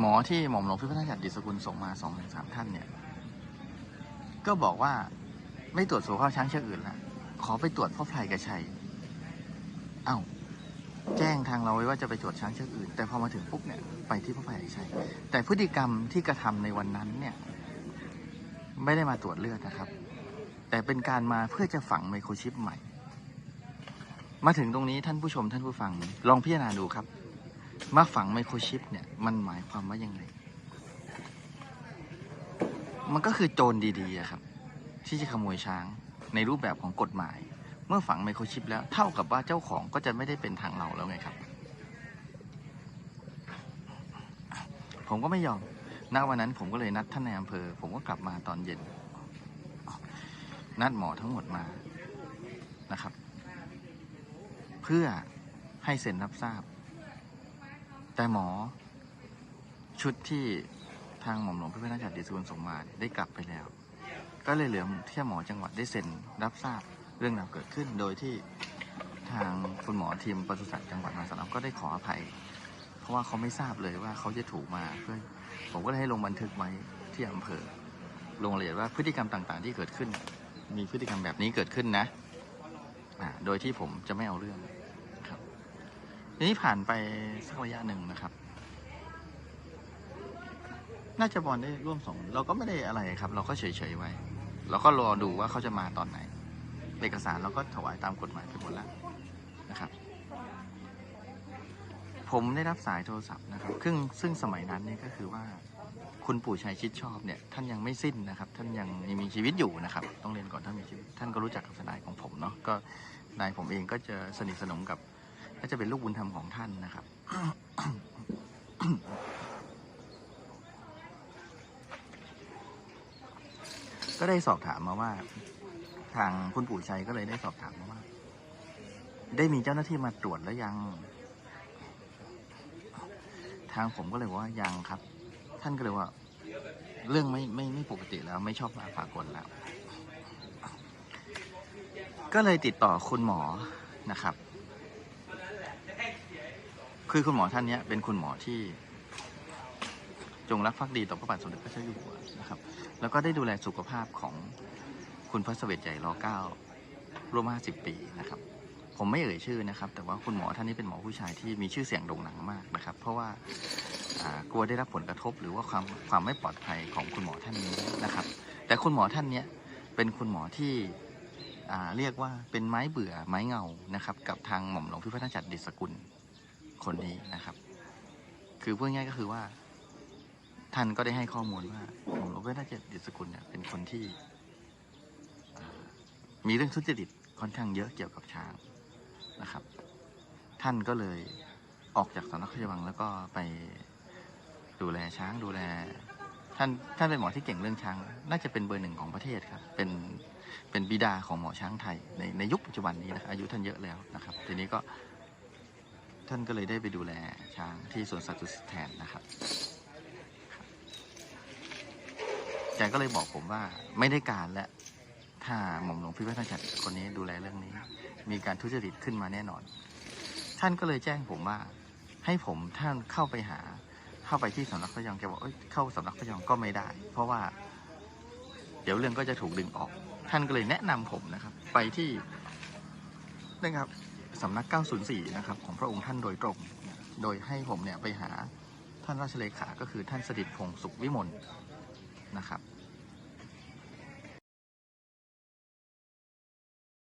หมอที่หม่อมหลวงพิพัฒนชัดดิสกุลส่งมาสองถึงสามท่านเนี่ย ก็บอกว่าไม่ตรวจสุขภาพช้างเชือกอื่นละขอไปตรวจพ่อไพรกระชัย เอ้า แจ้งทางเราไว้ว่าจะไปตรวจช้างเชือกอื่น แต่พอมาถึงปุ๊บเนี่ยไปที่พ่อไพรกระชัย แต่พฤติกรรมที่กระทำในวันนั้นเนี่ย ไม่ได้มาตรวจเลือดนะครับ แต่เป็นการมาเพื่อจะฝังไมโครชิปใหม่ มาถึงตรงนี้ท่านผู้ชมท่านผู้ฟัง ลองพิจารณาดูครับ มาฝังไมโครชิปเนี่ยมันหมายความว่ายังไง มันก็คือโจรดีๆครับ ที่จะขโมยช้างในรูปแบบของกฎหมาย เมื่อฝังไมโครชิปแล้วเท่ากับว่าเจ้าของก็จะไม่ได้เป็นทางเราแล้วไงครับ ผมก็ไม่ยอมณวันนั้นผมก็เลยนัดท่านในอำเภอ ผมก็กลับมาตอนเย็น นัดหมอทั้งหมดมานะครับ เพื่อให้เซ็นรับทราบ แต่หมอ ชุดที่ทางหม่อมหลวงพิพัฒนชัดดิสกุลส่งมาเนี่ยได้กลับไปแล้ว ก็เลยเหลือแค่หมอจังหวัดได้เซ็นรับทราบเรื่องราวเกิดขึ้น โดยที่ทางคุณหมอทีมปศุสัตว์จังหวัดมหาสารคามก็ได้ขออภัย เพราะว่าเขาไม่ทราบเลยว่าเขาจะถูกมาเพื่อผมก็เลยให้ลงบันทึกไว้ที่อำเภอลงรายละเอียดว่าพฤติกรรมต่างๆ ที่เกิดขึ้น มีพฤติกรรมแบบนี้เกิดขึ้นนะ โดยที่ผมจะไม่เอาเรื่อง ทีนี้ผ่านไปสักระยะหนึ่งนะครับ น่าจะบอลได้ร่วมสองเราก็ไม่ได้อะไรครับ เราก็เฉยๆไว้เราก็รอดูว่าเขาจะมาตอนไหน เอกสารเราก็ถวายตามกฎหมายไปหมดแล้วนะครับ ผมได้รับสายโทรศัพท์นะครับซึ่งซึ่งสมัยนั้นเนี่ยก็คือว่า คุณปู่ชัยชิดชอบเนี่ย ท่านยังไม่สิ้นนะครับ ท่านยังมีชีวิตอยู่นะครับ ต้องเรียนก่อนท่านมีชีวิตท่านก็รู้จักกับทนายของผมเนาะก็นายผมเองก็จะสนิทสนมกับ ก็จะเป็นลูกบุญธรรมของท่านนะครับ ก็ได้สอบถามมาว่า ทางคุณปู่ชัยก็เลยได้สอบถามมาว่า ได้มีเจ้าหน้าที่มาตรวจแล้วยัง ทางผมก็เลยว่ายังครับ ท่านก็เลยว่า เรื่องไม่ไม่ไม่ปกติแล้ว ไม่ชอบมาฝากลแล้ว ก็เลยติดต่อคุณหมอนะครับ คือคุณหมอท่านนี้เป็นคุณหมอที่จงรักภักดีต่อพระบาทสมเด็จพระเจ้าอยู่หัวนะครับ แล้วก็ได้ดูแลสุขภาพของคุณพระเสวตใหญ่รอเก้าร่วม 50 ปีนะครับ ผมไม่เอ่ยชื่อนะครับ แต่ว่าคุณหมอท่านนี้เป็นหมอผู้ชายที่มีชื่อเสียงโด่งดังมากนะครับ เพราะว่ากลัวได้รับผลกระทบหรือว่าความความไม่ปลอดภัยของคุณหมอท่านนี้นะครับ แต่คุณหมอท่านนี้เป็นคุณหมอที่เรียกว่าเป็นไม้เบื่อไม้เงานะครับ กับทางหม่อมหลวงพิพัฒนจัดดิสกุล คนนี้นะครับ คือพูดง่ายก็คือว่า ท่านก็ได้ให้ข้อมูลว่าหม่อมหลวงพิพัฒนจัดดิสกุลเนี่ยเป็นคนที่ มีเรื่องทุจริตค่อนข้างเยอะเกี่ยวกับช้างนะครับ ท่านก็เลยออกจากสำนักพระราชวังแล้วก็ไปดูแลช้างดูแล ท่านท่านเป็นหมอที่เก่งเรื่องช้าง น่าจะเป็นเบอร์หนึ่งของประเทศครับเป็นเป็นบิดาของหมอช้างไทยในในยุคปัจจุบันนี้นะอายุท่านเยอะแล้วนะครับ ทีนี้ก็ ท่านก็เลยได้ไปดูแลช้างที่สวนสัตว์ดุสิตแทนนะครับ แกก็เลยบอกผมว่าไม่ได้การและถ้าหม่อมหลวงพิพัฒนชัดคนนี้ดูแลเรื่องนี้ มีการทุจริตขึ้นมาแน่นอน ท่านก็เลยแจ้งผมว่า ให้ผมท่านเข้าไปหา เข้าไปที่สำนักพระยองแกบอกเอ้ยเข้าสำนักพระยองก็ไม่ได้ เพราะว่า เดี๋ยวเรื่องก็จะถูกดึงออก ท่านก็เลยแนะนำผมนะครับ ไปที่นะครับ สำนัก 904 นะครับ ของพระองค์ท่านโดยตรง โดยให้ผมเนี่ยไปหาท่านราชเลขา ก็คือท่านสดิษฐ์พงศ์สุขวิมลนะครับ